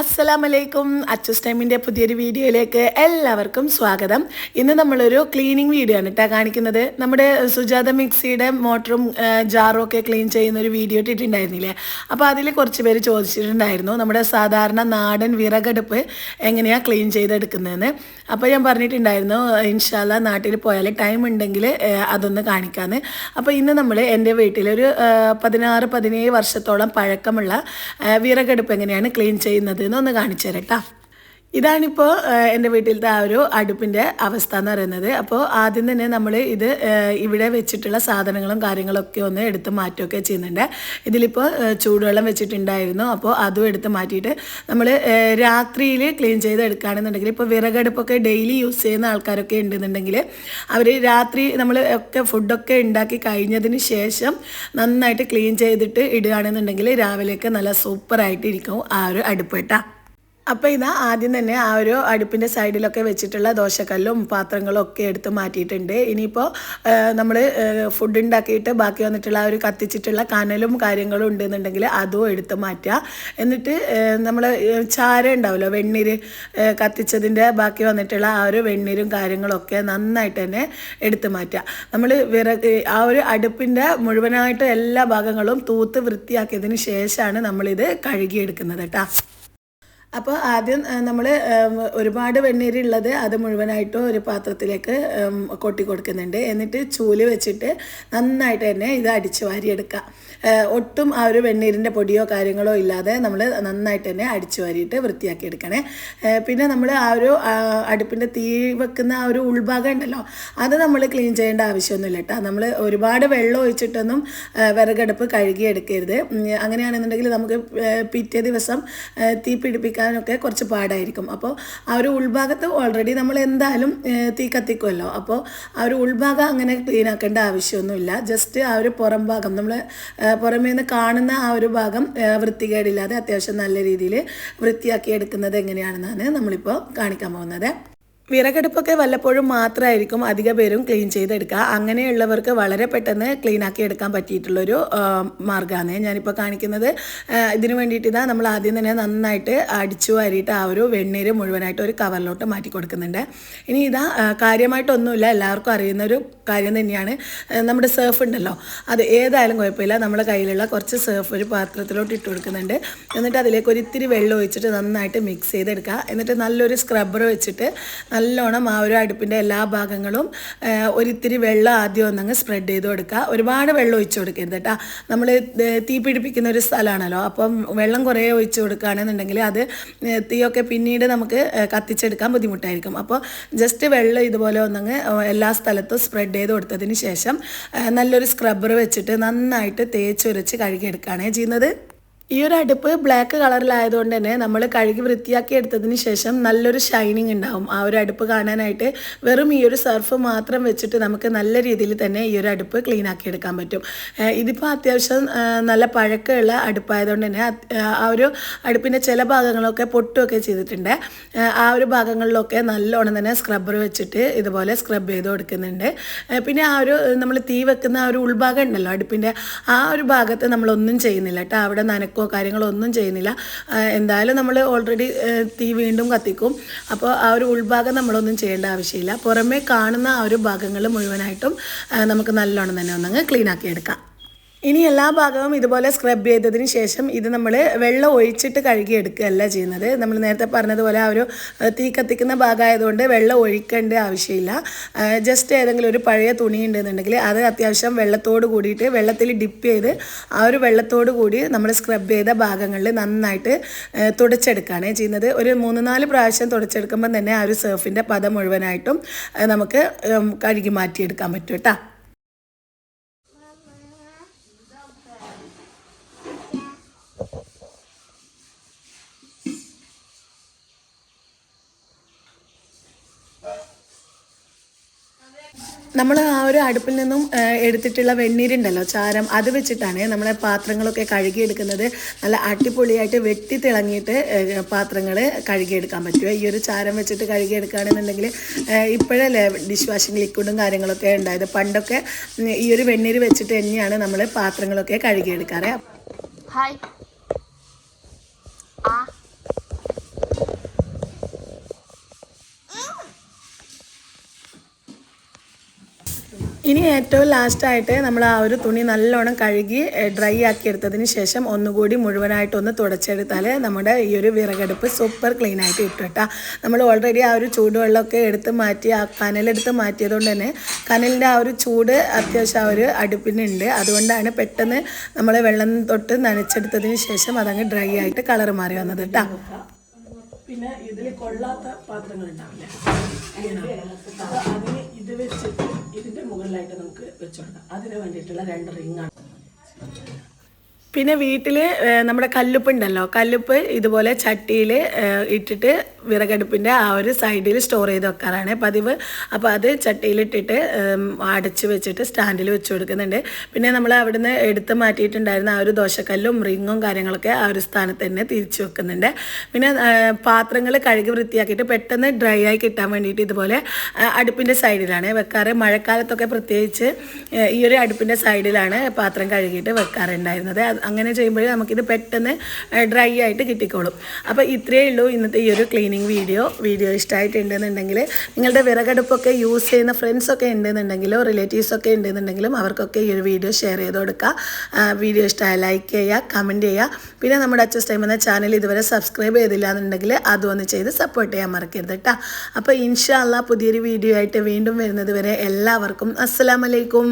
അസ്സലാമലൈക്കും. അച്ചസ് ടൈമിന്റെ പുതിയൊരു വീഡിയോയിലേക്ക് എല്ലാവർക്കും സ്വാഗതം. ഇന്ന് നമ്മളൊരു ക്ലീനിങ് വീഡിയോ ആണ് കേട്ടോ കാണിക്കുന്നത്. നമ്മുടെ സുജാത മിക്സിയുടെ മോട്ടറും ജാറും ഒക്കെ ക്ലീൻ ചെയ്യുന്ന ഒരു വീഡിയോ ഇട്ടിട്ടുണ്ടായിരുന്നില്ലേ? അപ്പോൾ അതിൽ കുറച്ച് പേര് ചോദിച്ചിട്ടുണ്ടായിരുന്നു നമ്മുടെ സാധാരണ നാടൻ വിറകടുപ്പ് എങ്ങനെയാണ് ക്ലീൻ ചെയ്തെടുക്കുന്നതെന്ന് അപ്പോൾ ഞാൻ പറഞ്ഞിട്ടുണ്ടായിരുന്നു ഇൻഷാല്ല നാട്ടിൽ പോയാൽ ടൈം ഉണ്ടെങ്കിൽ അതൊന്ന് കാണിക്കാമെന്ന് അപ്പോൾ ഇന്ന് നമ്മൾ എന്റെ വീട്ടിലൊരു പതിനാറ് പതിനേഴ് വർഷത്തോളം പഴക്കമുള്ള വിറകടുപ്പ് എങ്ങനെയാണ് ക്ലീൻ ചെയ്യുന്നത് എന്നൊന്ന് കാണിച്ചു തരാം കേട്ടോ. ഇതാണിപ്പോൾ എന്റെ വീട്ടിലത്തെ ആ ഒരു അടുപ്പിന്റെ അവസ്ഥ എന്ന് പറയുന്നത്. അപ്പോൾ ആദ്യം തന്നെ നമ്മൾ ഇത് ഇവിടെ വെച്ചിട്ടുള്ള സാധനങ്ങളും കാര്യങ്ങളൊക്കെ ഒന്ന് എടുത്ത് മാറ്റുകയൊക്കെ ചെയ്യുന്നുണ്ട്. ഇതിലിപ്പോൾ ചൂടുവെള്ളം വെച്ചിട്ടുണ്ടായിരുന്നു. അപ്പോൾ അതും എടുത്ത് മാറ്റിയിട്ട് നമ്മൾ രാത്രിയിൽ ക്ലീൻ ചെയ്ത് എടുക്കുകയാണെന്നുണ്ടെങ്കിൽ ഇപ്പോൾ വിറകടുപ്പൊക്കെ ഡെയിലി യൂസ് ചെയ്യുന്ന ആൾക്കാരൊക്കെ ഉണ്ടെന്നുണ്ടെങ്കിൽ അവർ രാത്രി നമ്മൾ ഒക്കെ ഫുഡൊക്കെ ഉണ്ടാക്കി കഴിഞ്ഞതിന് ശേഷം നന്നായിട്ട് ക്ലീൻ ചെയ്തിട്ട് ഇടുകയാണെന്നുണ്ടെങ്കിൽ രാവിലെയൊക്കെ നല്ല സൂപ്പറായിട്ട് ഇരിക്കും ആ ഒരു അടുപ്പ് കേട്ടോ. അപ്പോൾ ഇതാ ആദ്യം തന്നെ ആ ഒരു അടുപ്പിന്റെ സൈഡിലൊക്കെ വെച്ചിട്ടുള്ള ദോശക്കല്ലും പാത്രങ്ങളും ഒക്കെ എടുത്ത് മാറ്റിയിട്ടുണ്ട്. ഇനിയിപ്പോൾ നമ്മൾ ഫുഡ് ഉണ്ടാക്കിയിട്ട് ബാക്കി വന്നിട്ടുള്ള ആ ഒരു കത്തിച്ചിട്ടുള്ള കനലും കാര്യങ്ങളും ഉണ്ടെന്നുണ്ടെങ്കിൽ അതും എടുത്ത് മാറ്റുക എന്നിട്ട് നമ്മൾ ചാര ഉണ്ടാവുമല്ലോ വെണ്ണീര് കത്തിച്ചതിന്റെ ബാക്കി വന്നിട്ടുള്ള ആ ഒരു വെണ്ണീരും കാര്യങ്ങളൊക്കെ നന്നായിട്ട് തന്നെ എടുത്ത് മാറ്റുക നമ്മൾ വിറക് ആ ഒരു അടുപ്പിന്റെ മുഴുവനായിട്ട് എല്ലാ ഭാഗങ്ങളും തൂത്ത് വൃത്തിയാക്കിയതിന് ശേഷമാണ് നമ്മളിത് കഴുകിയെടുക്കുന്നത് കേട്ടോ. അപ്പോൾ ആദ്യം നമ്മൾ ഒരുപാട് വെണ്ണീരുള്ളത് അത് മുഴുവനായിട്ടും ഒരു പാത്രത്തിലേക്ക് കൊട്ടി കൊടുക്കുന്നുണ്ട്. എന്നിട്ട് ചൂൽ വെച്ചിട്ട് നന്നായിട്ട് തന്നെ ഇത് അടിച്ച് വാരിയെടുക്കുക ഒട്ടും ആ ഒരു വെണ്ണീരിന്റെ പൊടിയോ കാര്യങ്ങളോ ഇല്ലാതെ നമ്മൾ നന്നായിട്ട് തന്നെ അടിച്ച് വാരിയിട്ട് വൃത്തിയാക്കി എടുക്കണേ. പിന്നെ നമ്മൾ ആ ഒരു അടുപ്പിന്റെ തീ വെക്കുന്ന ആ ഒരു ഉൾഭാഗം ഉണ്ടല്ലോ അത് നമ്മൾ ക്ലീൻ ചെയ്യേണ്ട ആവശ്യമൊന്നുമില്ല കേട്ടോ. നമ്മൾ ഒരുപാട് വെള്ളം ഒഴിച്ചിട്ടൊന്നും വിറകടുപ്പ് കഴുകിയെടുക്കരുത്. അങ്ങനെയാണെന്നുണ്ടെങ്കിൽ നമുക്ക് പിറ്റേ ദിവസം തീ തീ പിടിപ്പിക്കാനൊക്കെ കുറച്ച് പാടായിരിക്കും. അപ്പോൾ ആ ഒരു ഉൾഭാഗത്ത് ഓൾറെഡി നമ്മൾ എന്തായാലും തീ കത്തിക്കുമല്ലോ അപ്പോൾ ആ ഒരു ഉൾഭാഗം അങ്ങനെ ക്ലീൻ ആക്കേണ്ട ആവശ്യമൊന്നുമില്ല. ജസ്റ്റ് ആ ഒരു പുറം ഭാഗം നമ്മൾ പുറമേ നിന്ന് കാണുന്ന ആ ഒരു ഭാഗം വൃത്തികേടില്ലാതെ അത്യാവശ്യം നല്ല രീതിയിൽ വൃത്തിയാക്കി എടുക്കുന്നത് എങ്ങനെയാണെന്നാണ് നമ്മളിപ്പോൾ കാണിക്കാൻ പോകുന്നത്. വിറകടുപ്പൊക്കെ വല്ലപ്പോഴും മാത്രമായിരിക്കും അധിക പേരും ക്ലീൻ ചെയ്തെടുക്കുക. അങ്ങനെയുള്ളവർക്ക് വളരെ പെട്ടെന്ന് ക്ലീൻ ആക്കി എടുക്കാൻ പറ്റിയിട്ടുള്ളൊരു മാർഗമാണ്. ഞാനിപ്പോൾ കാണിക്കുന്നത് ഇതിനു വേണ്ടിയിട്ട് ഇതാ നമ്മൾ ആദ്യം തന്നെ നന്നായിട്ട് അടിച്ചു വാരിയിട്ട് ആ ഒരു വെണ്ണീര് മുഴുവനായിട്ട് ഒരു കവറിലോട്ട് മാറ്റി കൊടുക്കുന്നുണ്ട്. ഇനി ഇതാ കാര്യമായിട്ടൊന്നുമില്ല. എല്ലാവർക്കും അറിയുന്ന ഒരു കാര്യം തന്നെയാണ്. നമ്മുടെ സർഫ് ഉണ്ടല്ലോ. അത് ഏതായാലും കുഴപ്പമില്ല. നമ്മുടെ കയ്യിലുള്ള കുറച്ച് സർഫ് ഒരു പാത്രത്തിലോട്ട് ഇട്ട് കൊടുക്കുന്നുണ്ട്. എന്നിട്ട് അതിലേക്ക് ഒരു ഇത്തിരി വെള്ളം ഒഴിച്ചിട്ട് നന്നായിട്ട് മിക്സ് ചെയ്തെടുക്കുക. എന്നിട്ട് നല്ലൊരു സ്ക്രബ്ബർ വെച്ചിട്ട് നല്ലോണം ആ ഒരു അടുപ്പിന്റെ എല്ലാ ഭാഗങ്ങളും ഒരിത്തിരി വെള്ളം ആദ്യം ഒന്നങ്ങ് സ്പ്രെഡ് ചെയ്ത് കൊടുക്കുക. ഒരുപാട് വെള്ളം ഒഴിച്ചു കൊടുക്കരുത് കേട്ടോ. നമ്മൾ തീ പിടിപ്പിക്കുന്ന ഒരു സ്ഥലമാണല്ലോ അപ്പം വെള്ളം കുറേ ഒഴിച്ചു കൊടുക്കുകയാണെന്നുണ്ടെങ്കിൽ അത് തീയൊക്കെ പിന്നീട് നമുക്ക് കത്തിച്ചെടുക്കാൻ ബുദ്ധിമുട്ടായിരിക്കും. അപ്പോൾ ജസ്റ്റ് വെള്ളം ഇതുപോലെ ഒന്നങ്ങ് എല്ലാ സ്ഥലത്തും സ്പ്രെഡ് ചെയ്ത് കൊടുത്തതിന് ശേഷം നല്ലൊരു സ്ക്രബ്ബർ വെച്ചിട്ട് നന്നായിട്ട് തേച്ചൊരച്ച് കഴുകിയെടുക്കുകയാണ് ചെയ്യുന്നത്. ഈ ഒരു അടുപ്പ് ബ്ലാക്ക് കളറിലായതുകൊണ്ട് തന്നെ നമ്മൾ കഴുകി വൃത്തിയാക്കി എടുത്തതിന് ശേഷം നല്ലൊരു ഷൈനിങ് ഉണ്ടാവും. ആ ഒരു അടുപ്പ് കാണാനായിട്ട് വെറും ഈ ഒരു സർഫ് മാത്രം വെച്ചിട്ട് നമുക്ക് നല്ല രീതിയിൽ തന്നെ ഈ ഒരു അടുപ്പ് ക്ലീൻ ആക്കി എടുക്കാൻ പറ്റും. ഇതിപ്പോൾ അത്യാവശ്യം നല്ല പഴക്കമുള്ള അടുപ്പായതുകൊണ്ട് തന്നെ ആ ഒരു അടുപ്പിന്റെ ചില ഭാഗങ്ങളൊക്കെ പൊട്ടുമൊക്കെ ചെയ്തിട്ടുണ്ട്. ആ ഒരു ഭാഗങ്ങളിലൊക്കെ നല്ലോണം തന്നെ സ്ക്രബ്ബർ വെച്ചിട്ട് ഇതുപോലെ സ്ക്രബ് ചെയ്ത് കൊടുക്കുന്നുണ്ട്. പിന്നെ ആ ഒരു നമ്മൾ തീ വെക്കുന്ന ആ ഒരു ഉൾഭാഗം ഉണ്ടല്ലോ അടുപ്പിന്റെ ആ ഒരു ഭാഗത്ത് നമ്മളൊന്നും ചെയ്യുന്നില്ല കേട്ടോ. അവിടെ നനക്കോ. കാര്യങ്ങളോ ഒന്നും ചെയ്യുന്നില്ല. എന്തായാലും നമ്മൾ ഓൾറെഡി തീ വീണ്ടും കത്തിക്കും. അപ്പോൾ ആ ഒരു ഉൾഭാഗം നമ്മളൊന്നും ചെയ്യേണ്ട ആവശ്യമില്ല. പുറമേ കാണുന്ന ആ ഒരു ഭാഗങ്ങൾ മുഴുവനായിട്ടും നമുക്ക് നല്ലോണം തന്നെ ഒന്നങ്ങ് ക്ലീൻ എടുക്കാം. ഇനി എല്ലാ ഭാഗവും ഇതുപോലെ സ്ക്രബ് ചെയ്തതിന് ശേഷം ഇത് നമ്മൾ വെള്ളം ഒഴിച്ചിട്ട് കഴുകിയെടുക്കുകയല്ല ചെയ്യുന്നത്. നമ്മൾ നേരത്തെ പറഞ്ഞതുപോലെ ആ ഒരു തീ കത്തിക്കുന്ന ഭാഗമായതുകൊണ്ട് വെള്ളം ഒഴിക്കേണ്ട ആവശ്യമില്ല. ജസ്റ്റ് ഏതെങ്കിലും ഒരു പഴയ തുണി ഉണ്ടെന്നുണ്ടെങ്കിൽ അത് അത്യാവശ്യം വെള്ളത്തോട് കൂടിയിട്ട് വെള്ളത്തിൽ ഡിപ്പ് ചെയ്ത് ആ ഒരു വെള്ളത്തോട് കൂടി നമ്മൾ സ്ക്രബ് ചെയ്ത ഭാഗങ്ങളിൽ നന്നായിട്ട് തുടച്ചെടുക്കുകയാണ് ചെയ്യുന്നത്. ഒരു മൂന്ന് നാല് പ്രാവശ്യം തുടച്ചെടുക്കുമ്പോൾ തന്നെ ആ ഒരു സർഫിന്റെ പദം മുഴുവനായിട്ടും നമുക്ക് കഴുകി മാറ്റിയെടുക്കാൻ പറ്റും കേട്ടോ. നമ്മൾ ആ ഒരു അടുപ്പിൽ നിന്നും എടുത്തിട്ടുള്ള വെണ്ണീരുണ്ടല്ലോ ചാരം അത് വെച്ചിട്ടാണ് നമ്മളെ പാത്രങ്ങളൊക്കെ കഴുകിയെടുക്കുന്നത്. നല്ല അടിപൊളിയായിട്ട് വെട്ടി തിളങ്ങിയിട്ട് പാത്രങ്ങൾ കഴുകിയെടുക്കാൻ പറ്റും ഈ ഒരു ചാരം വെച്ചിട്ട് കഴുകിയെടുക്കുകയാണെന്നുണ്ടെങ്കിൽ ഇപ്പോഴല്ലേ ഡിഷ് വാഷിംഗ് ലിക്വിഡും കാര്യങ്ങളൊക്കെ ഉണ്ടായത്. പണ്ടൊക്കെ ഈ ഒരു വെണ്ണീര് വെച്ചിട്ട് തന്നെയാണ് നമ്മൾ പാത്രങ്ങളൊക്കെ കഴുകിയെടുക്കാറ്. ഹായ് ആ. ഇനി ഏറ്റവും ലാസ്റ്റായിട്ട് നമ്മൾ ആ ഒരു തുണി നല്ലോണം കഴുകി ഡ്രൈ ആക്കി എടുത്തതിന് ശേഷം ഒന്നുകൂടി മുഴുവനായിട്ട് ഒന്ന് തുടച്ചെടുത്താൽ നമ്മുടെ ഈ ഒരു വിറകടുപ്പ് സൂപ്പർ ക്ലീൻ ആയിട്ട് കിട്ടും കേട്ടോ. നമ്മൾ ഓൾറെഡി ആ ഒരു ചൂടുവെള്ളമൊക്കെ എടുത്ത് മാറ്റി ആ കനലെടുത്ത് മാറ്റിയതുകൊണ്ട് തന്നെ കനലിന്റെ ആ ഒരു ചൂട് അത്യാവശ്യം ആ ഒരു അടുപ്പിനുണ്ട്. അതുകൊണ്ടാണ് പെട്ടെന്ന് നമ്മൾ വെള്ളം തൊട്ട് നനച്ചെടുത്തതിന് ശേഷം അതങ്ങ് ഡ്രൈ ആയിട്ട് കളർ മാറി വന്നത് കേട്ടോ. പിന്നെ ഇതിൽ കൊള്ളാത്ത പാത്രങ്ങൾ ഉണ്ടാവില്ല? അപ്പൊ അതിന് ഇത് വെച്ചിട്ട് മുകളിലായിട്ട് നമുക്ക് വെച്ചുകൊടുക്കാം അതിന് വേണ്ടിയിട്ടുള്ള രണ്ട് റിങ്ങാണ് പിന്നെ വീട്ടിൽ നമ്മുടെ കല്ലുപ്പ് ഉണ്ടല്ലോ കല്ലുപ്പ് ഇതുപോലെ ചട്ടിയിൽ ഇട്ടിട്ട് വിറകടുപ്പിന്റെ ആ ഒരു സൈഡിൽ സ്റ്റോർ ചെയ്ത് വെക്കാറാണ് പതിവ്. അപ്പോൾ അത് ചട്ടിയിലിട്ടിട്ട് അടച്ച് വെച്ചിട്ട് സ്റ്റാൻഡിൽ വെച്ച് കൊടുക്കുന്നുണ്ട്. പിന്നെ നമ്മൾ അവിടുന്ന് എടുത്ത് മാറ്റിയിട്ടുണ്ടായിരുന്ന ആ ഒരു ദോശക്കല്ലും റിങ്ങും കാര്യങ്ങളൊക്കെ ആ ഒരു സ്ഥാനത്ത് തന്നെ തിരിച്ചു വെക്കുന്നുണ്ട്. പിന്നെ പാത്രങ്ങൾ കഴുകി വൃത്തിയാക്കിയിട്ട് പെട്ടെന്ന് ഡ്രൈ ആയി കിട്ടാൻ വേണ്ടിയിട്ട് ഇതുപോലെ അടുപ്പിന്റെ സൈഡിലാണ് വെക്കാറ്. മഴക്കാലത്തൊക്കെ പ്രത്യേകിച്ച് ഈ ഒരു അടുപ്പിന്റെ സൈഡിലാണ് പാത്രം കഴുകിയിട്ട് വെക്കാറുണ്ടായിരുന്നത്. അങ്ങനെ ചെയ്യുമ്പോഴേ നമുക്കിത് പെട്ടെന്ന് ഡ്രൈ ആയിട്ട് കിട്ടിക്കോളും. അപ്പോൾ ഇത്രയേ ഉള്ളൂ ഇന്നത്തെ ഈ ഒരു ക്ലീനിങ് വീഡിയോ വീഡിയോ ഇഷ്ടമായിട്ടുണ്ടെന്നുണ്ടെങ്കിൽ നിങ്ങളുടെ വിറകടുപ്പൊക്കെ യൂസ് ചെയ്യുന്ന ഫ്രണ്ട്സൊക്കെ ഉണ്ടെന്നുണ്ടെങ്കിലോ റിലേറ്റീവ്സൊക്കെ ഉണ്ടെന്നുണ്ടെങ്കിലും അവർക്കൊക്കെ ഈ ഒരു വീഡിയോ ഷെയർ ചെയ്ത് കൊടുക്കുക. വീഡിയോ ഇഷ്ടമായ ലൈക്ക് ചെയ്യുക കമന്റ് ചെയ്യുക. പിന്നെ നമ്മുടെ അച്ചസ് ടൈം എന്ന ചാനൽ ഇതുവരെ സബ്സ്ക്രൈബ് ചെയ്തില്ല എന്നുണ്ടെങ്കിൽ അതൊന്ന് ചെയ്ത് സപ്പോർട്ട് ചെയ്യാൻ മറക്കരുത് കേട്ടോ അപ്പോൾ ഇൻഷാല്ല പുതിയൊരു വീഡിയോ ആയിട്ട് വീണ്ടും വരുന്നത് വരെ എല്ലാവർക്കും അസ്സലാമലൈക്കും